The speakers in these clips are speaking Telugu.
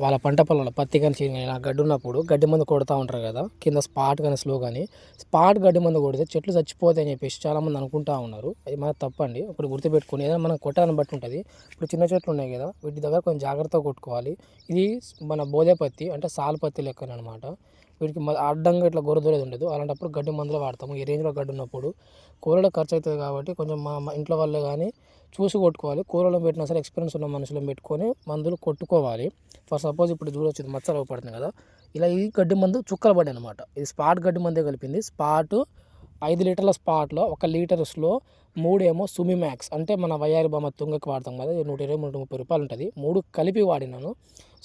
వాళ్ళ పంట పొలంలో పత్తి కానీ చేను కానీ గడ్డి ఉన్నప్పుడు గడ్డి మందు కొడుతూ ఉంటారు కదా కింద స్పాట్ కానీ స్లో కానీ స్పాట్ గడ్డి మందు కొడితే చెట్లు చచ్చిపోతాయని చెప్పేసి చాలామంది అనుకుంటా ఉన్నారు. అది మన తప్పండి ఇప్పుడు గుర్తుపెట్టుకుని ఏదైనా మనం కొట్టాలని బట్టి ఉంటుంది. ఇప్పుడు చిన్న చెట్లు ఉన్నాయి కదా వీటి దగ్గర కొంచెం జాగ్రత్తగా కొట్టుకోవాలి. ఇది మన బోధే పత్తి అంటే సాల్ పత్తి లెక్కనమాట వీటికి అడ్డంగా ఇట్లా గొరదోలేదు ఉండదు. అలాంటప్పుడు గడ్డి మందులు వాడతాము. ఈ రేంజ్లో గడ్డి ఉన్నప్పుడు కూరలో ఖర్చు అవుతుంది కాబట్టి కొంచెం మా ఇంట్లో వాళ్ళు కానీ చూసి కొట్టుకోవాలి. కూరలో పెట్టినా సరే ఎక్స్పీరియన్స్ ఉన్న మనుషులను పెట్టుకొని మందులు కొట్టుకోవాలి. ఫర్ సపోజ్ ఇప్పుడు చూడొచ్చు మచ్చలు పడుతుంది కదా ఇలా ఈ గడ్డి మందు చుక్కలు పడి అనమాట ఇది స్పాట్ గడ్డి మందే కలిపింది. స్పాట్ ఐదు లీటర్ల స్పాట్లో ఒక లీటర్స్లో మూడేమో సుమిమాక్స్ అంటే మన వయ్యారి బొమ్మ తుంగకి వాడతాం కదా నూట ఇరవై నూట ముప్పై రూపాయలు ఉంటుంది. మూడు కలిపి వాడినాను.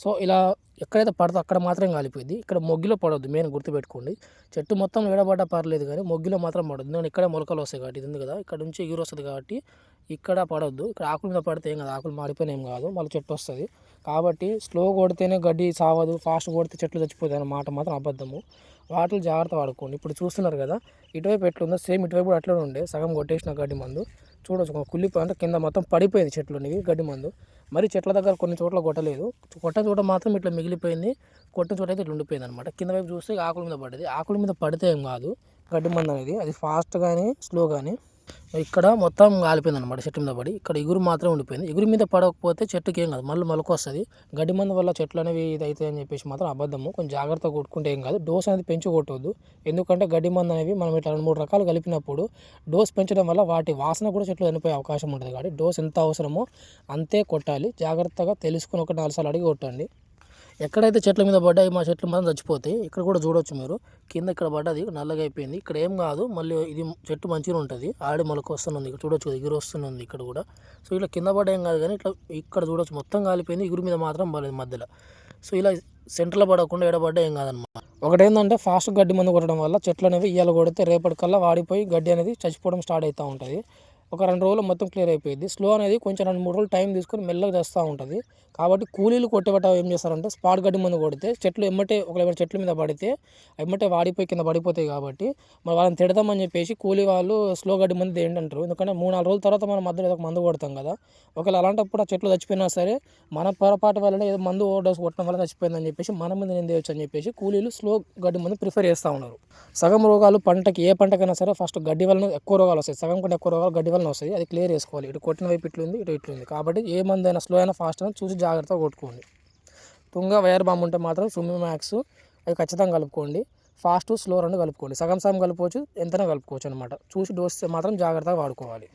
సో ఇలా ఎక్కడైతే పడదో అక్కడ మాత్రం కాలిపోయింది. ఇక్కడ మొగ్గిలో పడవద్దు మెయిన్ గుర్తుపెట్టుకోండి. చెట్టు మొత్తం ఏడబడ్డా పర్లేదు కానీ మొగ్గిలో మాత్రం పడద్దు నేను ఇక్కడే మొలకలు వస్తాయి కాబట్టి ఇది ఉంది కదా ఇక్కడ నుంచి ఎగురు వస్తుంది కాబట్టి ఇక్కడ పడవద్దు. ఇక్కడ ఆకుల మీద పడితే ఏం కాదు ఆకులు మాడిపోయిన ఏం కాదు మళ్ళీ చెట్టు వస్తుంది. కాబట్టి స్లో కొడితేనే గడ్డి సావదు ఫాస్ట్ కొడితే చెట్లు చచ్చిపోతాయి అన్న మాట మాత్రం అబద్ధము. వాటిని జాగ్రత్త వాడుకోండి. ఇప్పుడు చూస్తున్నారు కదా ఇటువైపు ఎట్లుందో సేమ్ ఇటువైపు కూడా అట్లనే ఉండే సగం కొట్టేసిన గడ్డి మందు. చూడొచ్చు. కుళ్ళిపోయి అంటే కింద మొత్తం పడిపోయింది చెట్లు గడ్డి మందు. మరి చెట్ల దగ్గర కొన్ని చోట్ల కొట్టలేదు. కొట్ట చోట మాత్రం ఇట్లా మిగిలిపోయింది. కొట్టిన చోట అయితే ఇట్లా ఉండిపోయింది అనమాట కింద వైపు చూస్తే ఆకుల మీద పడ్డది. ఆకుల మీద పడితే ఏం కాదు. గడ్డి మందు అనేది. అది ఫాస్ట్ కానీ స్లో కానీ ఇక్కడ మొత్తం కాలిపోయింది అనమాట చెట్టు మీద పడి. ఇక్కడ ఎగురు మాత్రం ఉండిపోయింది. ఎగురు మీద పడకపోతే చెట్టుకి ఏం కాదు మళ్ళీ మొలక వస్తుంది. గడ్డి మందు వల్ల చెట్లు అనేవి ఇది అవుతాయి అని చెప్పేసి మాత్రం అబద్ధము. కొంచెం జాగ్రత్తగా కొట్టుకుంటే ఏం కాదు. డోస్ అనేది పెంచి కొట్టవద్దు ఎందుకంటే గడ్డి మందు అనేవి మనం ఇట్లా రెండు మూడు రకాలు కలిపినప్పుడు డోస్ పెంచడం వల్ల వాటి వాసన కూడా చెట్లు చనిపోయే అవకాశం ఉంటుంది. కాబట్టి డోస్ ఎంత అవసరమో అంతే కొట్టాలి. జాగ్రత్తగా తెలుసుకుని ఒక నాలుగు సార్లు అడిగి కొట్టండి. ఎక్కడైతే చెట్ల మీద పడ్డాయి మా చెట్లు మాత్రం చచ్చిపోతాయి. ఇక్కడ కూడా చూడొచ్చు మీరు. కింద ఇక్కడ పడ్డది నల్లగా అయిపోయింది. ఇక్కడ ఏం కాదు మళ్ళీ ఇది చెట్టు మంచిగా ఉంటుంది. ఆడి మొలక వస్తుంది ఇక్కడ చూడొచ్చు ఎగురు వస్తుంది ఇక్కడ కూడా. సో ఇట్లా కింద పడ్డ ఏం కాదు కానీ ఇట్లా ఇక్కడ చూడొచ్చు. మొత్తం కాలిపోయింది ఎగురు మీద మాత్రం పడలేదు మధ్యలో. సో ఇలా సెంటర్లో పడకుండా ఎడబడ్డ ఏం కాదనమాట ఒకటి ఏంటంటే ఫాస్ట్ గడ్డి మందు కొట్టడం వల్ల చెట్లు అనేవి ఇయ్యాల కొడితే రేపటికల్లా వాడిపోయి గడ్డి అనేది చచ్చిపోవడం స్టార్ట్ అవుతూ ఉంటుంది. ఒక రెండు రోజులు మొత్తం క్లియర్ అయిపోయింది. స్లో అనేది కొంచెం రెండు మూడు రోజులు టైం తీసుకొని మెల్లగా తెస్తూ ఉంటుంది. కాబట్టి కూలీలు కొట్టేబట్ట ఏం చేస్తారంటే స్పాట్ గడ్డి మందు కొడితే చెట్లు ఎమ్మటే ఒకవేళ చెట్ల మీద పడితే ఎమ్మటే వాడిపోయి కింద పడిపోతాయి కాబట్టి మరి వాళ్ళని తిడదామని చెప్పేసి కూలీ వాళ్ళు స్లో గడ్డి మందు ఏంటంటారు ఎందుకంటే మూడు నాలుగు రోజుల తర్వాత మనం మధ్యలో ఏదో మందు కొడతాం కదా. ఒకవేళ అలాంటప్పుడు ఆ చెట్లు చచ్చిపోయినా సరే మన పొరపాటు వల్ల ఏదో మందు ఓడోస్ కొట్టడం వల్ల చచ్చిపోయిందని చెప్పేసి మన మీద నేను చేయొచ్చు అని చెప్పేసి కూలీలు స్లో గడ్డి మందు ప్రిఫర్ చేస్తూ ఉన్నారు. సగం రోగాలు పంటకి ఏ పంటకైనా సరే ఫస్ట్ గడ్డి వలన ఎక్కువ రోగాలు వస్తాయి. సగం కంటే ఎక్కువ రోగాలు గడ్డి వల్ల వలన వస్తాయి అది క్లియర్ చేసుకోవాలి. ఇటు కొట్టిన వైపు ఇట్లుంది ఇటు ఇట్లుంది కాబట్టి ఏ మందు అయినా స్లో అయినా ఫాస్ట్ అయినా చూసి జాగ్రత్తగా కొట్టుకోండి. తుంగ వైర్ బాంబు ఉంటే మాత్రం సుమి మ్యాక్స్ అవి ఖచ్చితంగా కలుపుకోండి. ఫాస్ట్ స్లో రెండు కలుపుకోండి. సగం సగం కలుపుకోవచ్చు ఎంతైనా కలుపుకోవచ్చు అనమాట చూసి డోస్ మాత్రం జాగ్రత్తగా వాడుకోవాలి.